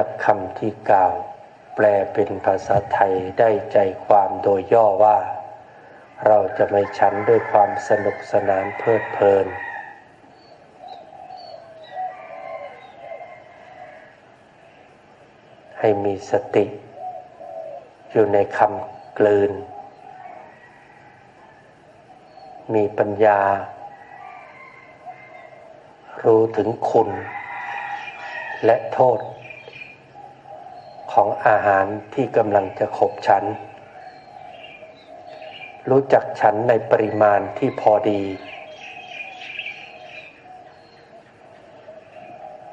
จากคำที่กล่าว แปลเป็นภาษาไทยได้ใจความโดยย่อว่า เราจะไม่ฉันด้วยความสนุกสนานเพลิดเพลิน ให้มีสติ อยู่ในคำกลืน มีปัญญา รู้ถึงคุณและโทษ ของอาหารที่กำลังจะขบฉัน รู้จักฉันในปริมาณที่พอดี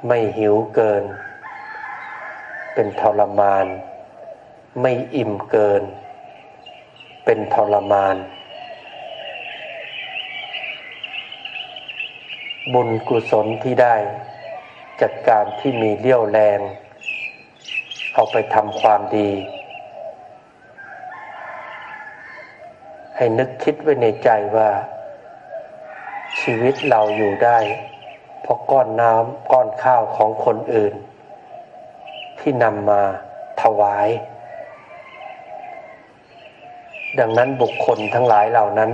ไม่หิวเกิน เป็นทรมาน ไม่อิ่มเกิน เป็นทรมาน บุญกุศลที่ได้จากการที่มีเลี้ยวแรง เอาไปทำความดี ให้นึกคิดไว้ในใจว่า ชีวิตเราอยู่ได้ เพราะก้อนน้ำก้อนข้าวของคนอื่น ที่นำมาถวาย ดังนั้นบุคคลทั้งหลายเหล่านั้น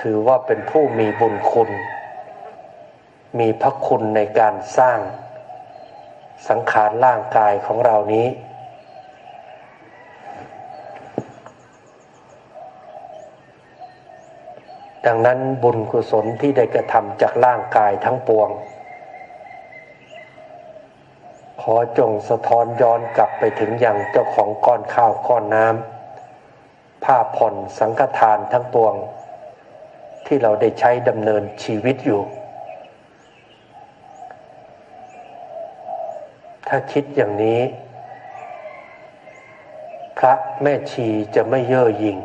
ถือว่าเป็นผู้มีบุญคุณ มีพระคุณในการสร้าง สังขารร่างกายของเรานี้ ดังนั้นบุญกุศลที่ได้กระทำจากร่างกายทั้งปวง ขอจงสะท้อนย้อนกลับไปถึงอย่างเจ้าของก้อนข้าวก้อนน้ำผ้าผ่อนสังฆทานทั้งปวง ที่เราได้ใช้ดำเนินชีวิตอยู่ ถ้าคิดอย่างนี้ พระแม่ชีจะไม่เย่อหยิ่ง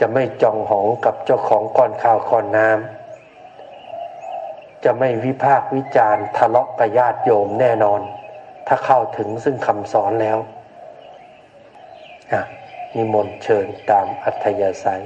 จะไม่จองหองกับเจ้าของก้อนข้าวก้อนน้ำจะไม่วิพากวิจารทะเลาะกับญาติโยมแน่นอน ถ้าเข้าถึงซึ่งคำสอนแล้วนิมนต์เชิญตามอัธยาศัย